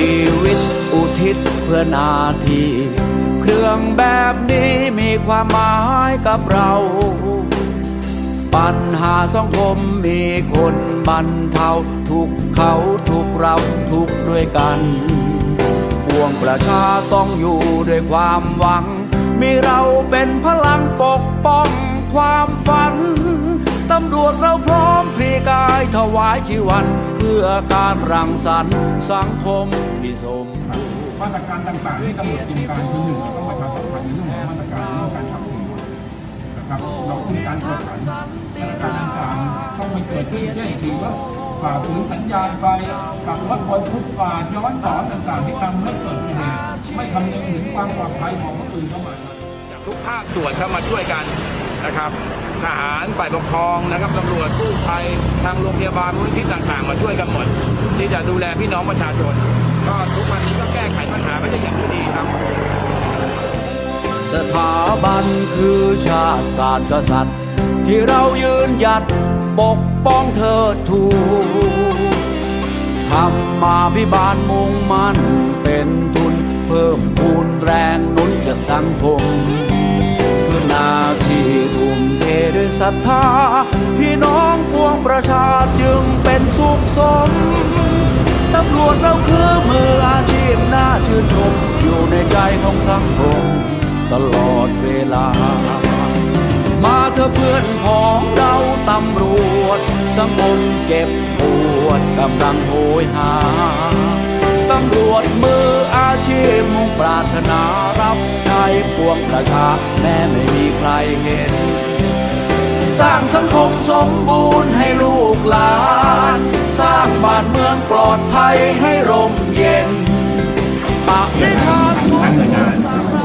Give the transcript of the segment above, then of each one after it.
ชีวิตอุทิศเพื่อนาที เครื่องแบบนี้มีความหมายกับเรา ปัญหาสังคมมีคนบรรเทาทุกเขาทุกเราทุกด้วยกันปวงประชาต้องอยู่ด้วยความหวัง มีเราเป็นพลังปกป้องความฝันำรวจเราพร้อมพลีกายถวายชีวัน เพื่อการรังสรรค์สังคมที่สมบูรณ์มาตรการต่างๆที่กำหนดเตรียมการคือหนึ่งต้องประชาสัมพันธ์ในเรื่องของมาตรการเรื่องการขับขี่นะครับเราต้องการตรวจขันมาตรการต่างๆต้องไม่เกิดขึ้นเช่นคือว่าฝ่าฝืนสัญญาณไฟขับรถบนฟุตบาย้อนสอนต่างๆ ที่ทำให้เกิดอุบัติเหตุไม่คำนึงถึงความปลอดภัยของผู้อื่นเข้ามาทุกภาคส่วนเข้ามาช่วยกัน นะครับ ทหารฝ่ายปกครองนะครับตำรวจกู้ภัยทางโรงพยาบาลมูลนิธิต่างๆ มาช่วยกันหมด ที่จะดูแลพี่น้องประชาชน ก็ทุกวันนี้ก็แก้ไขปัญหาไม่ได้อย่างที่ดีครับสถาบันคือชาติศาสตร์กษัตริย์ ที่เรายืนหยัดปกป้องเธอทูทำมาพิบาลมุ่งมั่นเป็นทุน เพิ่มพูนแรงนุนจากสังคมเพื่อนา ด้วยศรัทธา พี่น้องปวงประชาจึงเป็นสุขสมตำรวจเราคือมืออาชีพน่าชื่นชม อยู่ในใจของสังคมตลอดเวลา มาเถอเพื่อนของเราตำรวจ สังคมเจ็บปวดกำลังโหยหาตำรวจมืออาชีพมุ่งปรารถนารับใช้ปวงประชาแม้ไม่มีใครเห็น สร้างสังคมสมบูรณ์ให้ลูกหลาน สร้างบ้านเมืองปลอดภัยให้ร่มเย็นปะนิทานทางหน่วยงาน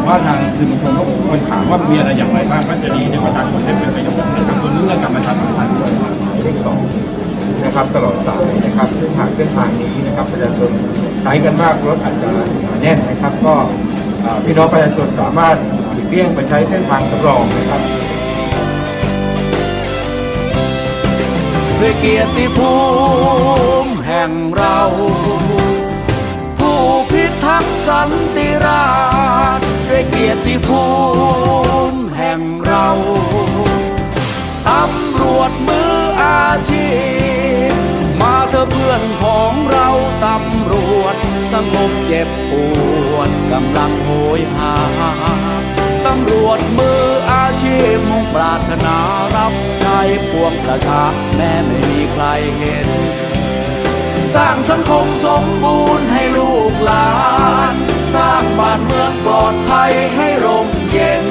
ว่าทางสื่อมวลชนเขาควรถามว่ามีอะไรอย่างไรบ้างก็จะดีในประชาชนได้เป็นประโยชน์นะครับส่วนเรื่องการประชาสัมพันธ์ด้วยเรื่องสองนะครับตลอดสายนะครับเส้นทางเส้นทางนี้นะครับประชาชนใช้กันมากรถอาจจะหนาแน่นนะครับ ก็อ่าพี่น้องประชาชนสามารถหลีกเลี่ยงไปใช้เส้นทางสำรองนะครับ ด้วยเกียรติภูมิแห่งเรา ผู้พิทักษ์สันติราษฎร์ด้วยเกียรติภูมิแห่งเราตำรวจมืออาชีพ มาเถอเพื่อนของเราตำรวจ สงบเจ็บปวดกำลังโหยหาำรวจมืออาชีพมุ่งปรารถนารับใช้ปวงประชาแม้ไม่มีใครเห็น สร้างสังคมสมบูรณ์ให้ลูกหลาน สร้างบ้านเมืองปลอดภัยให้ร่มเย็น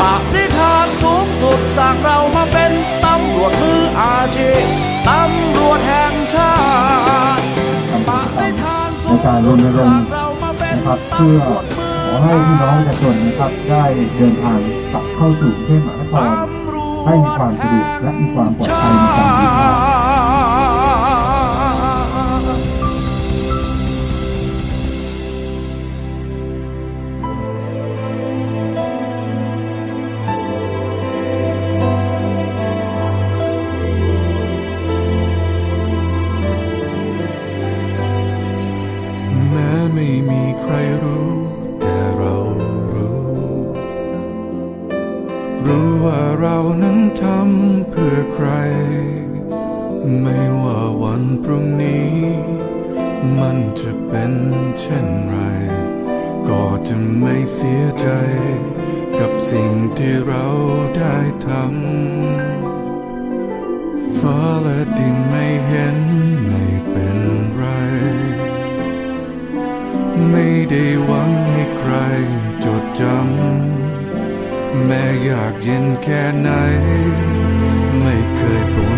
ปฏิฐานสูงสุดสร้างเรามาเป็นตำรวจมืออาชีพตำรวจแห่งชาติปฏิฐานสูงสุดสร้างเรามาเป็นนะครับเพื่อตำรวจมืข อให้พี่น้องประชาชนนะครับได้เดินทางกลับเข้าสู่กรุงเทพมหานครให้มีความสะดวกและมีความปลอดภัยในการเดินทาง สิ่งที่เราได้ทำฟ้าและดินไม่เห็นไม่เป็นไร ไม่ได้หวังให้ใครจดจำแม้อยากเย็นแค่ไหน ไม่เคยบ่น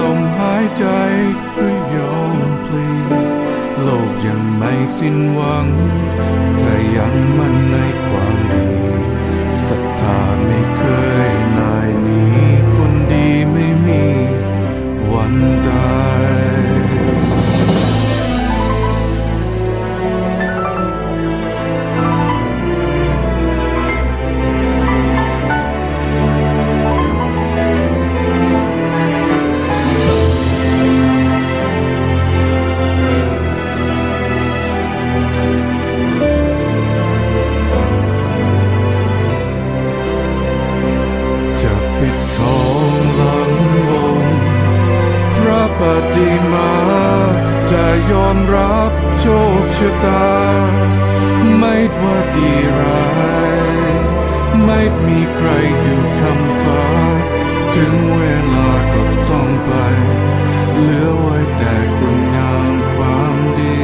ลมหายใจก็ยอมพลีโลกยังไม่สิ้นหวัง ดีร้าย ไม่มีใครอยู่คำฟ้า ถึงเวลาก็ต้องไป เหลือไว้แต่คุณงามความดี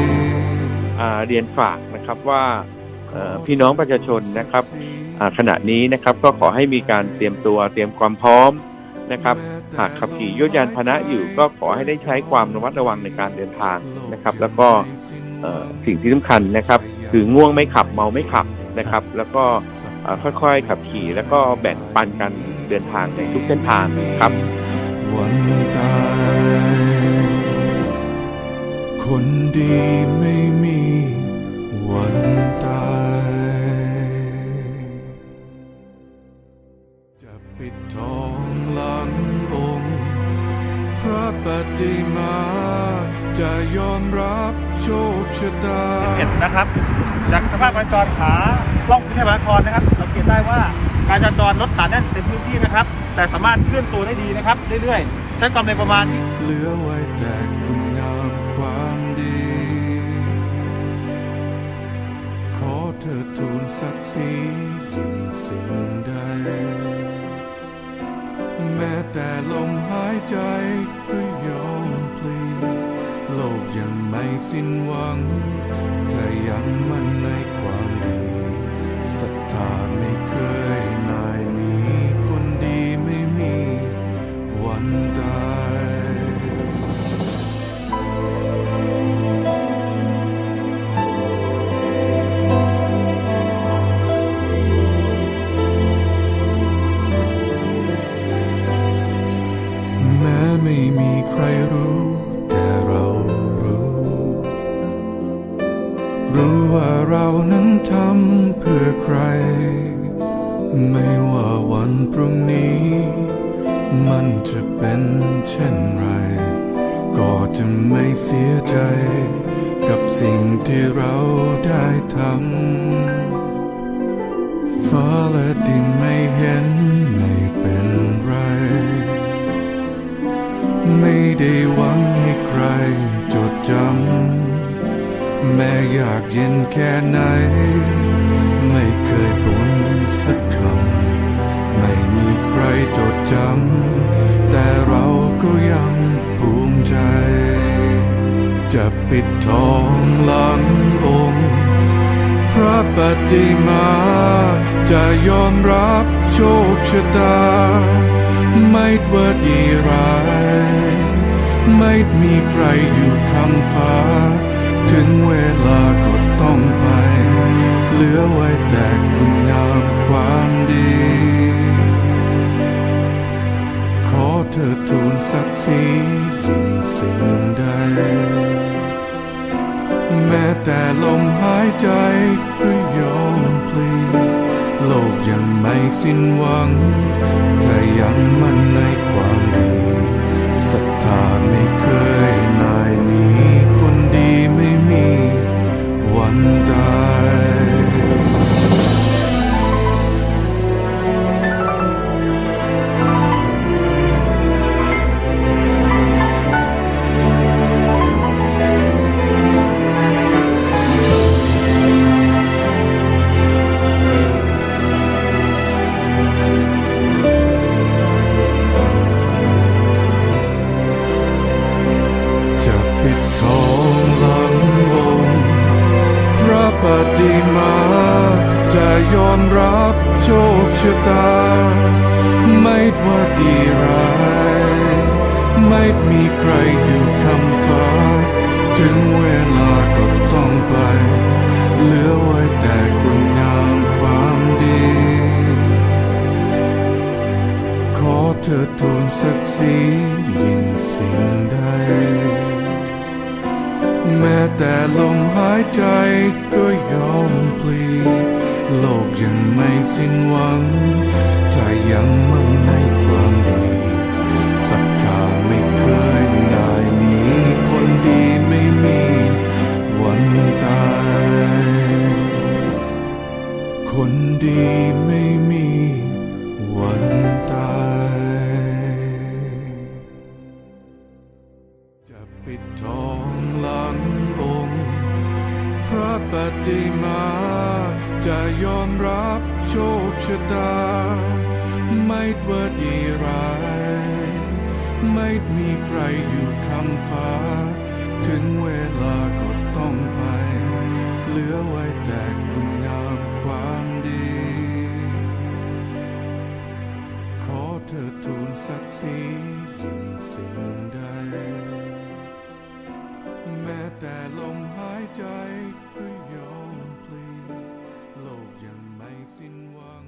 อ่าเรียนฝากนะครับว่าเอ่อพี่น้องประชาชนนะครับอ่าขณะนี้นะครับก็ขอให้มีการเตรียมตัวเตรียมความพร้อมนะครับ หากขับขี่ยวดยานพาหนะอยู่ ก็ขอให้ได้ใช้ความระมัดระวังในการเดินทางนะครับ แล้วก็เอ่อสิ่งที่สำคัญนะครับ คือง่วงไม่ขับเมาไม่ขับนะครับ แล้วก็ค่อยๆขับขี่แล้วก็แบ่งปันกันเดินทางในทุกเส้นทางครับวันตายคนดีไม่มีวัน เห็นนะครับ จากสภาพการจราจรขาล่องกรุงเทพมหานครนะครับ สังเกตได้ว่าการจราจรรถหนาแน่นเต็มพื้นที่นะครับ แต่สามารถเคลื่อนตัวได้ดีนะครับ เรื่อยๆ ใช้ความเร็วประมาณเหลือไว้แต่คุณงามความดี ขอเธอทูลศักดิ์ศรียิ่งสิ่งใด แม้แต่ลมหายใจก็ยอม สิ้นหวัง ถ้ายังมั่นในความดีศรัทธาไม่เคยนายหนีคนดีไม่มีวันตายแม้ไม่มีใครรู้ เป็นเช่นไร ก็จะไม่เสียใจ กับสิ่งที่เรา จะปิดทองหลังองค์ พระปฏิมาจะยอมรับโชคชะตา ไม่ว่าดีร้าย ไม่มีใครอยู่คำฟ้า ถึงเวลาก็ต้อง ใจก็ยอมพลีโลกยังไม่สิ้นหวัง ถ้ายังมั่นในความ ใครอยู่คำฟ้า ถึงเวลาก็ต้องไป เหลือไว้แต่คุณงามความดี ขอเธอทูลศักดิ์ศรียิ่งสิ่งใด แม้แต่ลมหายใจก็ยอมพลีโลกยังไม่สิ้นหวังถ้ายังมั่นใน ดีไม่มีวันตายจะปิดทองหลังองค์ พระปฏิมาจะยอมรับโชคชะตา ไม่ว่าดีร้าย ไม่มีใครอยู่คำฟ้า ถึงเวลาก็ต้องไป เหลือไว้แต่คุณ กสียิ่งสิ่งใด แม้แต่ลมหายใจก็ยอมพลีโลกยังไม่สิ้นหวัง